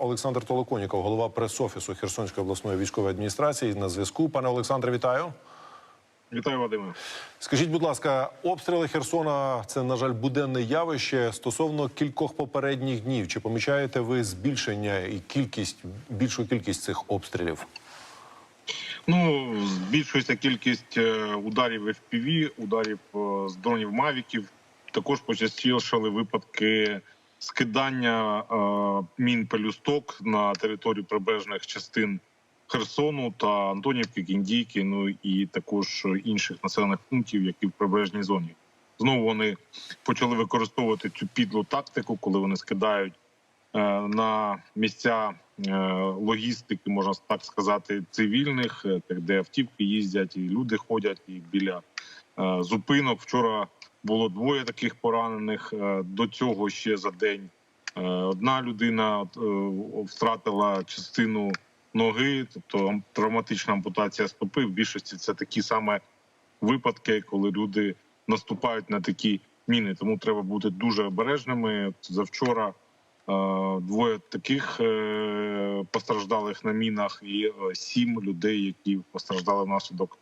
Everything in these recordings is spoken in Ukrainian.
Олександр Толоконіков, голова прес-офісу Херсонської обласної військової адміністрації. На зв'язку. Пане Олександре, вітаю. Вітаю, Вадиме. Скажіть, будь ласка, обстріли Херсона це, на жаль, буденне явище. Стосовно кількох попередніх днів, чи помічаєте ви збільшення і кількість більшу кількість цих обстрілів? Ну, збільшується кількість е, ударів FPV, ударів е, з дронів Мавіків. Також почастішали випадки скидання е, мін пелюсток на територію прибережних частин Херсону та Антонівки, Кіндійки, ну і також інших населених пунктів, які в прибережній зоні. Знову вони почали використовувати цю підлу тактику, коли вони скидають е, на місця е, логістики, можна так сказати, цивільних, де автівки їздять, і люди ходять, і біля зупинок. Вчора було двоє таких поранених. Е, До цього ще за день е, одна людина е, втратила частину ноги, тобто травматична ампутація стопи. В більшості це такі саме випадки, коли люди наступають на такі міни. Тому треба бути дуже обережними. Завчора е, двоє таких е, постраждалих на мінах, і е, сім людей, які постраждали внаслідок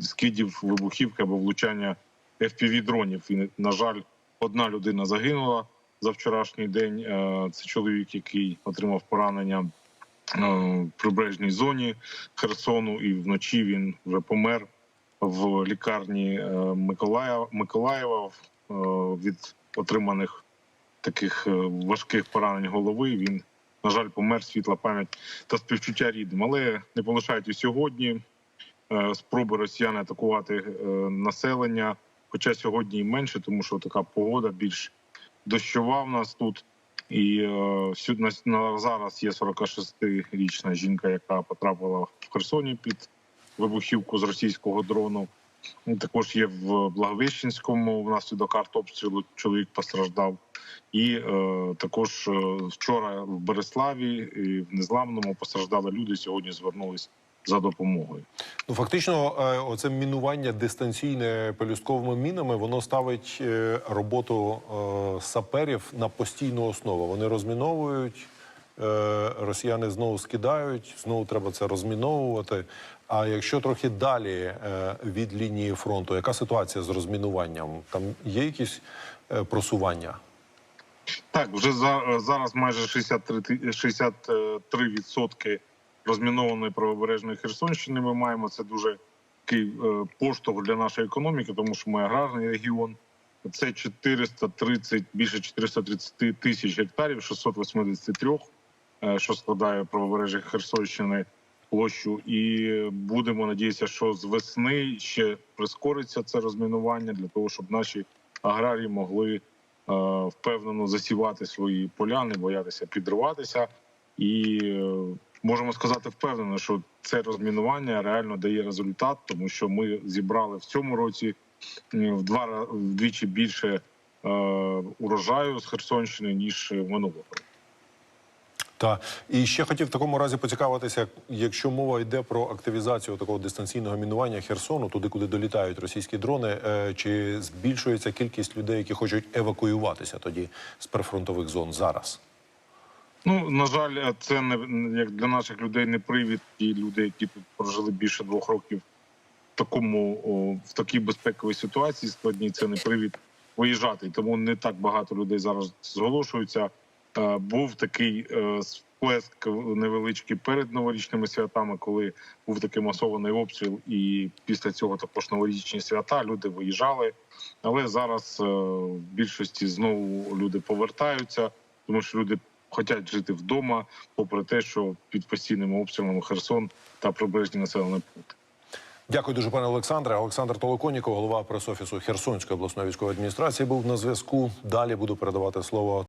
скидів вибухівки або влучання fpv дронів. І на жаль, одна людина загинула за вчорашній день. Е, Це чоловік, який отримав поранення е, в прибережній зоні Херсону, і вночі він вже помер в лікарні е, Миколаєва, від отриманих таких важких поранень голови. Він, на жаль, помер світла пам'ять та співчуття рідним. Але не полишають і сьогодні спроби росіян атакувати е, населення. Хоча сьогодні і менше, тому що така погода більш дощова в нас тут. І е, зараз є 46-річна жінка, яка потрапила в Херсоні під вибухівку з російського дрону. Ну, Також є в Благовещенському внаслідок артобстрілу чоловік постраждав. І е, також е, вчора в Береславі і в Незламному постраждали люди. Сьогодні звернулись за допомогою. Ну фактично, е, оце мінування дистанційне пелюстковими мінами, воно ставить е, роботу е, саперів на постійну основу. Вони розміновують. Росіяни знову скидають, знову треба це розміновувати. А якщо трохи далі від лінії фронту, яка ситуація з розмінуванням? Там є якісь просування? Так, вже за, зараз майже 63, ти- 63% розмінованої правобережної Херсонщини. Ми маємо це дуже такий е, поштовх для нашої економіки, тому що ми аграрний регіон. Це 430, більше 430 тисяч гектарів, 683, е, що складає правобережжя Херсонщини площу. І будемо надіятися, що з весни ще прискориться це розмінування для того, щоб наші аграрії могли е, впевнено засівати свої поля, не боятися підриватися. І можемо сказати впевнено, що це розмінування реально дає результат, тому що ми зібрали в цьому році в два вдвічі більше е, урожаю з Херсонщини ніж минулого. Та і ще хотів в такому разі поцікавитися, якщо мова йде про активізацію такого дистанційного мінування Херсону, туди, куди долітають російські дрони, е, чи збільшується кількість людей, які хочуть евакуюватися тоді з прифронтових зон зараз? Ну на жаль, це не як для наших людей не привід. І люди, які тут прожили більше двох років в такому о, в такій безпековій ситуації складній, це не привід виїжджати. Тому не так багато людей зараз зголошуються. Е, Був такий е, сплеск невеличкий перед новорічними святами, коли був такий масований обстріл, і після цього також новорічні свята люди виїжджали. Але зараз е, в більшості знову люди повертаються, тому що люди хочуть жити вдома, попри те, що під постійними обстрілами Херсон та прибережні населені пункти. Дякую дуже, пане Олександре. Олександр Толоконіков, голова прес-офісу Херсонської обласної військової адміністрації, був на зв'язку. Далі буду передавати слово.